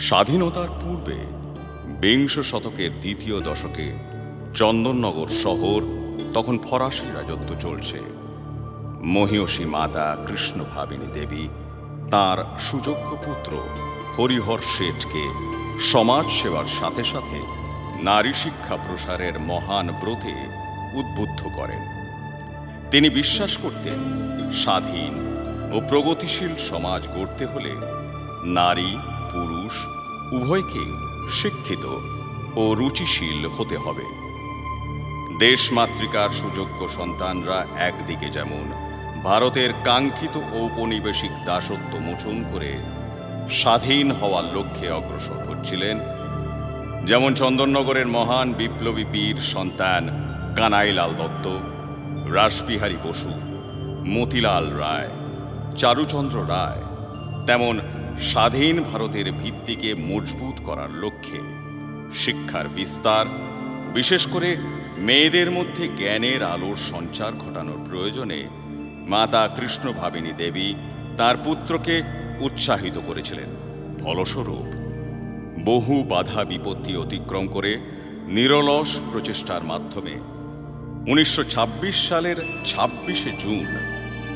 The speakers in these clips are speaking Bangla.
স্বাধীনতার পূর্বে বিংশ শতকের দ্বিতীয় দশকে চন্দননগর শহর, তখন ফরাসি রাজত্ব চলছে। মহিষী মাতা কৃষ্ণ ভাবিনী দেবী তার সুযোগ্য পুত্র হরিহর শেঠকে সমাজ সেবার সাথে সাথে নারী শিক্ষা প্রসারের মহান ব্রতে উদ্বুদ্ধ করেন। তিনি বিশ্বাস করতেন স্বাধীন ও প্রগতিশীল সমাজ গড়তে হলে নারী পুরুষ উভয়কে শিক্ষিত ও রুচিশীল হতে হবে। দেশমাতৃকার সুযোগ্য সন্তানরা একদিকে যেমন ভারতের কাঙ্ক্ষিত ঔপনিবেশিক দাসত্ব মোচন করে স্বাধীন হওয়ার লক্ষ্যে অগ্রসর হচ্ছিলেন, যেমন চন্দননগরের মহান বিপ্লবী বীর সন্তান কানাইলাল দত্ত, রাসবিহারী বসু, মতিলাল রায়, চারুচন্দ্র রায়, তেমন স্বাধীন ভারতের ভিত্তিকে মজবুত করার লক্ষ্যে শিক্ষার বিস্তার, বিশেষ করে মেয়েদের মধ্যে জ্ঞানের আলোর সঞ্চার ঘটানোর প্রয়োজনে মাতা কৃষ্ণ ভাবিনী দেবী তার পুত্রকে উৎসাহিত করেছিলেন। ফলস্বরূপ, বহু বাধা বিপত্তি অতিক্রম করে নিরলস প্রচেষ্টার মাধ্যমে উনিশশো ছাব্বিশ সালের ছাব্বিশে জুন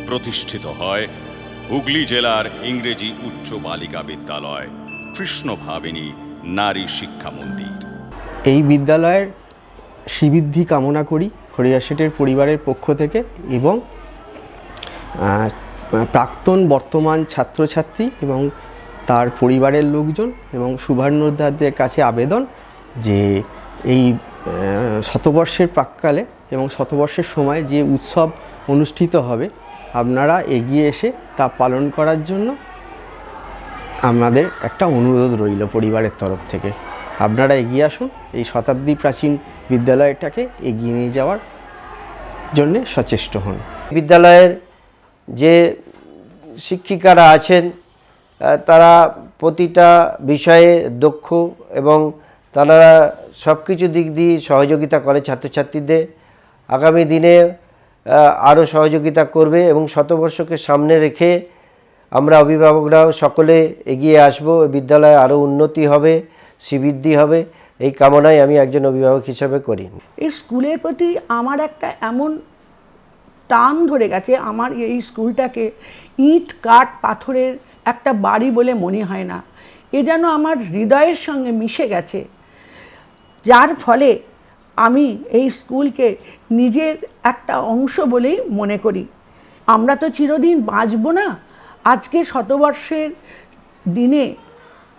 প্রতিষ্ঠিত হয় হুগলি জেলার ইংরেজি উচ্চ বালিকা বিদ্যালয়, কৃষ্ণ ভাবিনী, নারী শিক্ষা মন্দির। এই বিদ্যালয়ের শ্রীবৃদ্ধি কামনা করি হরিয়া শেঠের পরিবারের পক্ষ থেকে এবং প্রাক্তন বর্তমান ছাত্রছাত্রী এবং তার পরিবারের লোকজন এবং শুভান্নদারদের কাছে আবেদন যে এই শতবর্ষের প্রাককালে এবং শতবর্ষের সময় যে উৎসব অনুষ্ঠিত হবে আপনারা এগিয়ে এসে তা পালন করার জন্য আমাদের একটা অনুরোধ রইল পরিবারের তরফ থেকে। আপনারা এগিয়ে আসুন, এই শতাব্দী প্রাচীন বিদ্যালয়টাকে এগিয়ে নিয়ে যাওয়ার জন্যে সচেষ্ট হন। বিদ্যালয়ের যে শিক্ষিকারা আছেন তারা প্রতিটা বিষয়ে দক্ষ এবং তারা সব কিছু দিক দিয়ে সহযোগিতা করে ছাত্রছাত্রীদের। আগামী দিনে আরও সহযোগিতা করবে এবং শতবর্ষকে সামনে রেখে আমরা অভিভাবকরাও সকলে এগিয়ে আসব বিদ্যালয়ে আরও উন্নতি হবে, শ্রীবৃদ্ধি হবে, এই কামনাই আমি একজন অভিভাবক হিসাবে করি। এই স্কুলের প্রতি আমার একটা এমন টান ধরে গেছে, আমার এই স্কুলটাকে ইট, কাঠ, পাথরের একটা বাড়ি বলে মনে হয় না। এ যেন আমার হৃদয়ের সঙ্গে মিশে গেছে, যার ফলে আমি এই স্কুলকে নিজের একটা অংশ বলেই মনে করি। আমরা তো চিরদিন বাঁচব না। আজকে শতবর্ষের দিনে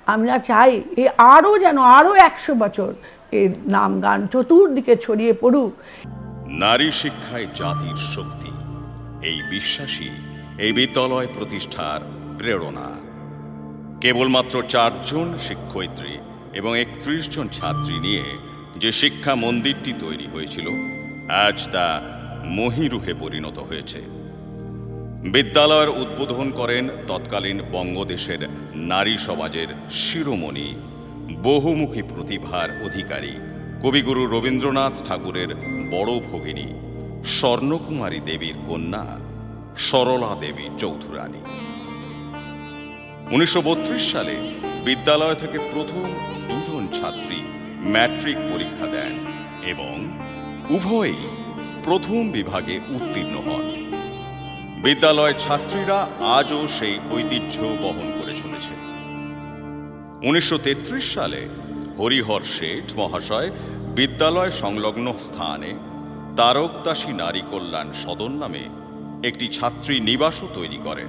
আমরা চাই এ আরও যেন আরও একশো বছর এর নাম গান চতুর্দিকে ছড়িয়ে পড়ুক। নারী শিক্ষায় জাতির শক্তি, এই বিশ্বাসী এই বিদ্যালয় প্রতিষ্ঠার প্রেরণা। কেবলমাত্র চারজন শিক্ষয়িত্রী এবং একত্রিশ জন ছাত্রী নিয়ে যে শিক্ষা মন্দিরটি তৈরি হয়েছিল, আজ তা মহিরুহে পরিণত হয়েছে। বিদ্যালয়ের উদ্বোধন করেন তৎকালীন বঙ্গদেশের নারী সমাজের শিরোমণি, বহুমুখী প্রতিভার অধিকারী কবিগুরু রবীন্দ্রনাথ ঠাকুরের বড় ভগিনী স্বর্ণকুমারী দেবীর কন্যা সরলা দেবী চৌধুরানী। উনিশশো বত্রিশ সালে বিদ্যালয় থেকে প্রথম দুজন ছাত্রী ম্যাট্রিক পরীক্ষা দেন এবং উভয়ই প্রথম বিভাগে উত্তীর্ণ হন। বিদ্যালয় ছাত্রীরা আজও সেই ঐতিহ্য বহন করে চলেছে। উনিশশো তেত্রিশ সালে হরিহর শেঠ মহাশয় বিদ্যালয় সংলগ্ন স্থানে তারকদাসী নারী কল্যাণ সদন নামে একটি ছাত্রী নিবাসও তৈরি করেন।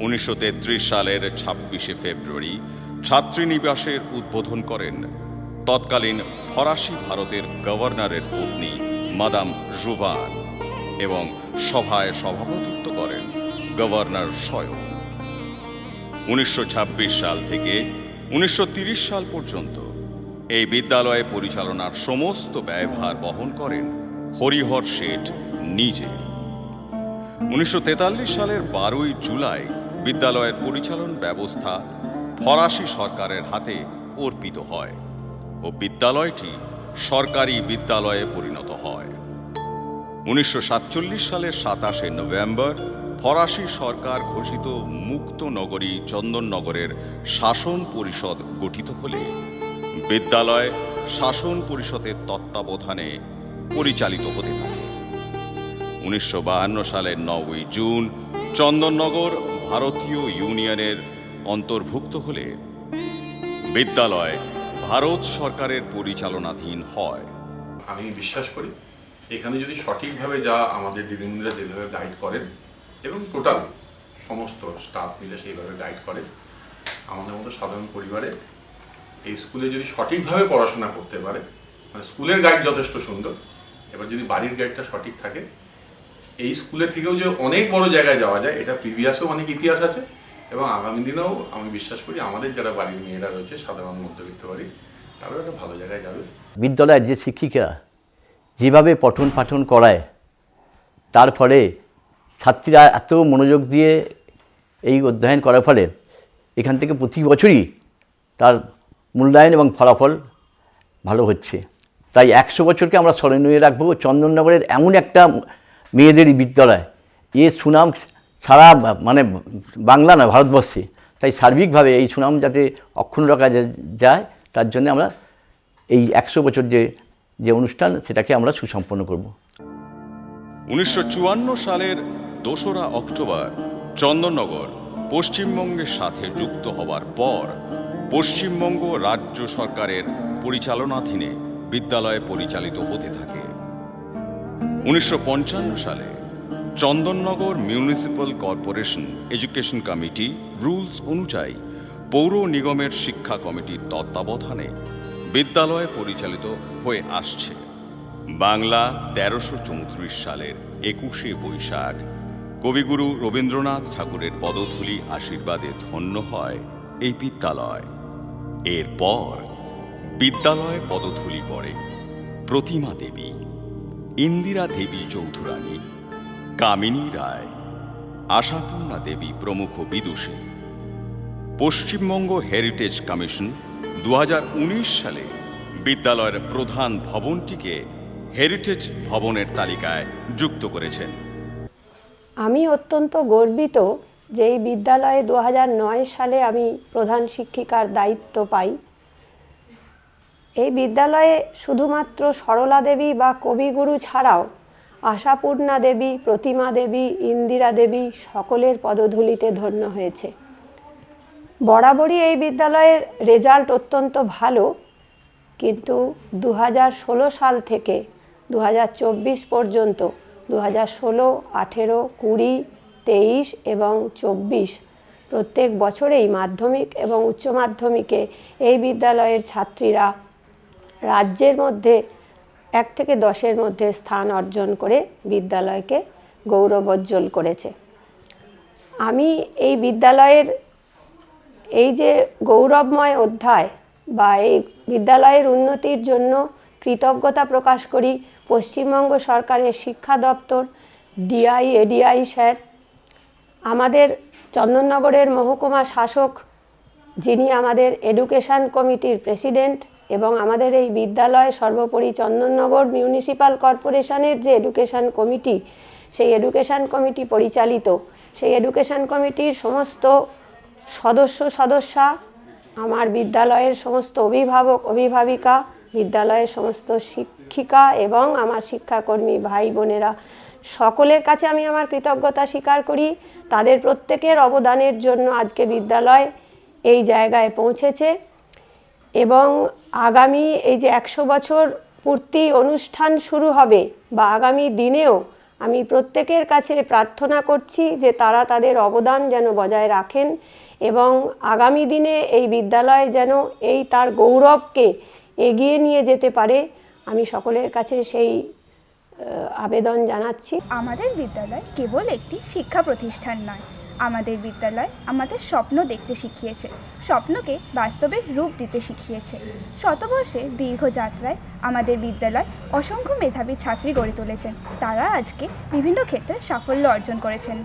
উনিশশো তেত্রিশ সালের ছাব্বিশে ফেব্রুয়ারি ছাত্রীনিবাসের উদ্বোধন করেন তৎকালীন ফরাসি ভারতের গভর্নরের পত্নী মাদাম জুভান এবং সভায় সভাপতিত্ব করেন গভর্নর স্বয়ং। উনিশশো ছাব্বিশ সাল থেকে উনিশশো সাল পর্যন্ত এই বিদ্যালয়ে পরিচালনার সমস্ত ব্যয়ভার বহন করেন হরিহর শেঠ নিজে। উনিশশো তেতাল্লিশ সালের বারোই জুলাই বিদ্যালয়ের পরিচালন ব্যবস্থা ফরাসি সরকারের হাতে অর্পিত হয়। ও বিদ্যালয়টি সরকারি বিদ্যালয়ে পরিণত হয়। উনিশশো সাতচল্লিশ সালের সাতাশে নভেম্বর ফরাসি সরকার ঘোষিত মুক্ত নগরী চন্দননগরের শাসন পরিষদ গঠিত হলে বিদ্যালয় শাসন পরিষদের তত্ত্বাবধানে পরিচালিত হতে থাকে। উনিশশো সালের নবই জুন চন্দননগর ভারতীয় ইউনিয়নের অন্তর্ভুক্ত হলে বিদ্যালয় ভারত সরকারের পরিচালনাধীন হয়। আমি বিশ্বাস করি, এখানে যদি সঠিকভাবে যা আমাদের দিদিমণিরা যেভাবে গাইড করেন, এবং টোটাল সমস্ত স্টাফ মিলে সেইভাবে গাইড করেন আমাদের মতো সাধারণ পরিবারে এই স্কুলে যদি সঠিকভাবে পড়াশোনা করতে পারে মানে স্কুলের গাইড যথেষ্ট সুন্দর, এবার যদি বাড়ির গাইডটা সঠিক থাকে, এই স্কুলে থেকেও যে অনেক বড় জায়গায় যাওয়া যায়, এটা প্রিভিয়াসেও অনেক ইতিহাস আছে এবং আগামী দিনেও আমি বিশ্বাস করি আমাদের যারা বাড়ির মেয়েরা রয়েছে, সাধারণ মধ্যবিত্ত বাড়ির তারাও একটা ভালো জায়গায় যাবে। বিদ্যালয়ের যে শিক্ষিকা যেভাবে পঠন পাঠন করায়, তার ফলে ছাত্রীরা এত মনোযোগ দিয়ে এই অধ্যয়ন করার ফলে এখান থেকে প্রতি বছরই তার মূল্যায়ন এবং ফলাফল ভালো হচ্ছে। তাই একশো বছরকে আমরা স্মরণীয় রাখব। চন্দননগরের এমন একটা মেয়েদেরই বিদ্যালয়, এ সুনাম সারা মানে বাংলা না ভারতবর্ষে। তাই সার্বিকভাবে এই সুনাম যাতে অক্ষুণ্ণ রাখা যায় তার জন্য আমরা এই একশো বছর যে যে অনুষ্ঠান, সেটাকে আমরা সুসম্পন্ন করব। উনিশশো চুয়ান্ন সালের দোসরা অক্টোবর চন্দননগর পশ্চিমবঙ্গের সাথে যুক্ত হবার পর, পশ্চিমবঙ্গ রাজ্য সরকারের পরিচালনাধীনে বিদ্যালয়ে পরিচালিত হতে থাকে। উনিশশো পঞ্চান্ন সালে Chandannagar municipal corporation education committee rules অনুযায়ী পৌর নিগমের শিক্ষা কমিটির তত্ত্বাবধানে বিদ্যালয় পরিচালিত হয়ে আসছে। বাংলা তেরোশো চৌত্রিশ সালের একুশে বৈশাখ। কবিগুরু রবীন্দ্রনাথ ঠাকুরের পদধূলি আশীর্বাদে ধন্য হয় এই বিদ্যালয়। এরপর বিদ্যালয়ে পদধূলি পড়ে প্রতিমা দেবী, ইন্দিরা দেবী চৌধুরানী কামিনী রায়, আশাপূর্ণা দেবী প্রমুখ বিদুষী, পশ্চিমবঙ্গ হেরিটেজ কমিশন দু হাজার উনিশ সালে বিদ্যালয়ের প্রধান ভবনটিকে হেরিটেজ ভবনের তালিকায় যুক্ত করেছেন। আমি অত্যন্ত গর্বিত যে এই বিদ্যালয়ে দু হাজার নয় সালে আমি প্রধান শিক্ষিকার দায়িত্ব পাই। এই বিদ্যালয়ে শুধুমাত্র সরলা দেবী বা কবিগুরু ছাড়াও আশাপূর্ণা দেবী, প্রতিমা দেবী, ইন্দিরা দেবী সকলের পদধূলিতে ধন্য হয়েছে। বরাবরই এই বিদ্যালয়ের রেজাল্ট অত্যন্ত ভালো, কিন্তু দু হাজার ষোলো সাল থেকে দু হাজার চব্বিশ পর্যন্ত দু হাজার ষোলো, আঠেরো, কুড়ি, তেইশ এবং চব্বিশ প্রত্যেক বছরেই মাধ্যমিক এবং উচ্চ মাধ্যমিকে এই বিদ্যালয়ের ছাত্রীরা রাজ্যের মধ্যে এক থেকে দশের মধ্যে স্থান অর্জন করে বিদ্যালয়কে গৌরবোজ্জ্বল করেছে। আমি এই বিদ্যালয়ের এই যে গৌরবময় অধ্যায় বা এই বিদ্যালয়ের উন্নতির জন্য কৃতজ্ঞতা প্রকাশ করি পশ্চিমবঙ্গ সরকারের শিক্ষা দপ্তর, ডিআই, এডিআই স্যার, আমাদের চন্দননগরের মহকুমা শাসক যিনি আমাদের এডুকেশন কমিটির প্রেসিডেন্ট এবং আমাদের এই বিদ্যালয় সর্বোপরি চন্দননগর মিউনিসিপ্যাল কর্পোরেশনের যে এডুকেশন কমিটি, সেই এডুকেশন কমিটি পরিচালিত। সেই এডুকেশন কমিটির সমস্ত সদস্য, সদস্যা আমার বিদ্যালয়ের সমস্ত অভিভাবক, অভিভাবিকা, বিদ্যালয়ের সমস্ত শিক্ষিকা এবং আমার শিক্ষাকর্মী ভাই বোনেরা। সকলের কাছে আমি আমার কৃতজ্ঞতা স্বীকার করি। তাদের প্রত্যেকের অবদানের জন্য আজকে বিদ্যালয় এই জায়গায় পৌঁছেছে। এবং আগামী এই যে একশো বছর পূর্তি অনুষ্ঠান শুরু হবে বা আগামী দিনেও আমি প্রত্যেকের কাছে প্রার্থনা করছি যে তারা তাদের অবদান যেন বজায় রাখেন এবং আগামী দিনে এই বিদ্যালয় যেন এই তার গৌরবকে এগিয়ে নিয়ে যেতে পারে। আমি সকলের কাছে সেই আবেদন জানাচ্ছি। আমাদের বিদ্যালয় কেবল একটি শিক্ষা প্রতিষ্ঠান নয় আমাদের বিদ্যালয় আমাদের স্বপ্ন দেখতে শিখিয়েছে, স্বপ্নকে বাস্তবে রূপ দিতে শিখিয়েছে। শতবর্ষে দীর্ঘ যাত্রায় আমাদের বিদ্যালয় অসংখ্য মেধাবী ছাত্রী গড়ে তুলেছেন তারা আজকে বিভিন্ন ক্ষেত্রে সাফল্য অর্জন করেছেন।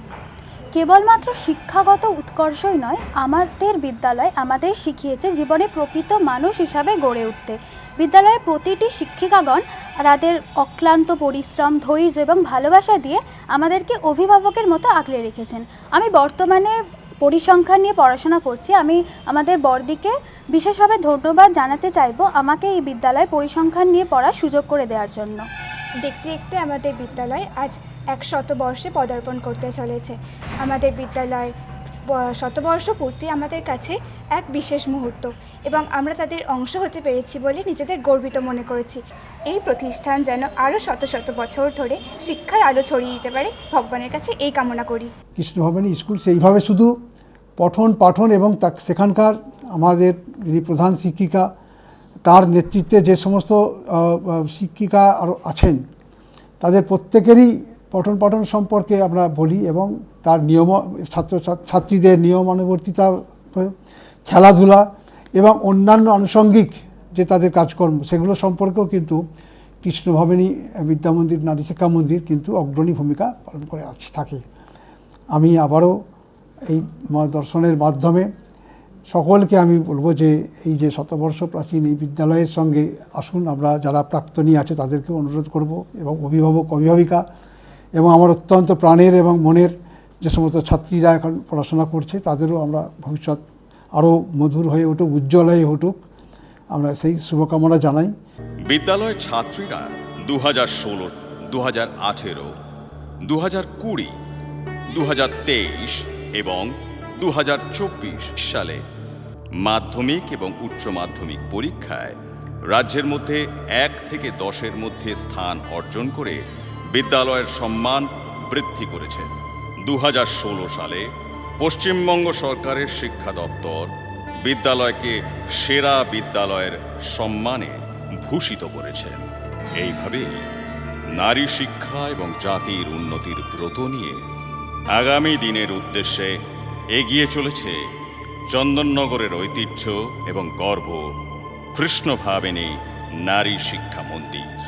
কেবলমাত্র শিক্ষাগত উৎকর্ষই নয়, আমাদের বিদ্যালয় আমাদের শিখিয়েছে জীবনে প্রকৃত মানুষ হিসাবে গড়ে উঠতে। বিদ্যালয়ের প্রতিটি শিক্ষিকাগণ তাদের অক্লান্ত পরিশ্রম, ধৈর্য এবং ভালোবাসা দিয়ে আমাদেরকে অভিভাবকের মতো আগলে রেখেছেন। আমি বর্তমানে পরিসংখ্যান নিয়ে পড়াশোনা করছি। আমি আমাদের বর্দিকে বিশেষভাবে ধন্যবাদ জানাতে চাইব আমাকে এই বিদ্যালয়ে পরিসংখ্যান নিয়ে পড়ার সুযোগ করে দেওয়ার জন্য। দেখতে দেখতে আমাদের বিদ্যালয় আজ এক শতবর্ষে পদার্পণ করতে চলেছে। আমাদের বিদ্যালয়ের ব- শতবর্ষ পূর্তি আমাদের কাছে এক বিশেষ মুহূর্ত এবং আমরা তাদের অংশ হতে পেরেছি বলে নিজেদের গর্বিত মনে করেছি। এই প্রতিষ্ঠান যেন আরও শত শত বছর ধরে শিক্ষার আলো ছড়িয়ে দিতে পারে, ভগবানের কাছে এই কামনা করি। কৃষ্ণ কৃষ্ণভবানী স্কুল সেইভাবে শুধু পঠন, পাঠন এবং তা সেখানকার আমাদের যিনি প্রধান শিক্ষিকা, তার নেতৃত্বে যে সমস্ত শিক্ষিকা আরও আছেন, তাদের প্রত্যেকেরই পঠন পাঠন সম্পর্কে আমরা বলি এবং তার নিয়ম, ছাত্র, ছাত্রীদের নিয়মানুবর্তিতা, খেলাধুলা এবং অন্যান্য আনুষঙ্গিক যে তাদের কাজকর্ম, সেগুলো সম্পর্কেও কিন্তু কৃষ্ণভবানী বিদ্যা মন্দির, নারী শিক্ষা মন্দির কিন্তু অগ্রণী ভূমিকা পালন করে আছে, থাকে। আমি আবারও এই দর্শনের মাধ্যমে সকলকে আমি বলব যে এই যে শতবর্ষ প্রাচীন এই বিদ্যালয়ের সঙ্গে আসুন। আমরা যারা প্রাক্তনী আছে তাদেরকে অনুরোধ করব এবং অভিভাবক, অভিভাবিকা এবং আমার অত্যন্ত প্রাণের এবং মনের যে সমস্ত ছাত্রীরা এখন পড়াশোনা করছে, তাদেরও আমরা ভবিষ্যৎ আরও মধুর হয়ে উঠুক, উজ্জ্বল হয়ে উঠুক। আমরা সেই শুভকামনা জানাই। বিদ্যালয়ের ছাত্রীরা দু হাজার ষোলো দু হাজার আঠেরো দু হাজার কুড়ি দু হাজার তেইশ এবং দু হাজার চব্বিশ সালে মাধ্যমিক এবং উচ্চ মাধ্যমিক পরীক্ষায় রাজ্যের মধ্যে এক থেকে দশের মধ্যে স্থান অর্জন করে বিদ্যালয়ের সম্মান বৃদ্ধি করেছে। দু সালে পশ্চিমবঙ্গ সরকারের শিক্ষা দপ্তর বিদ্যালয়কে সেরা বিদ্যালয়ের সম্মানে ভূষিত করেছেন এইভাবেই নারী শিক্ষা এবং জাতির উন্নতির ব্রত নিয়ে আগামী দিনের উদ্দেশ্যে এগিয়ে চলেছে চন্দননগরের ঐতিহ্য এবং গর্ব কৃষ্ণ ভাবেনী নারী শিক্ষা মন্দির।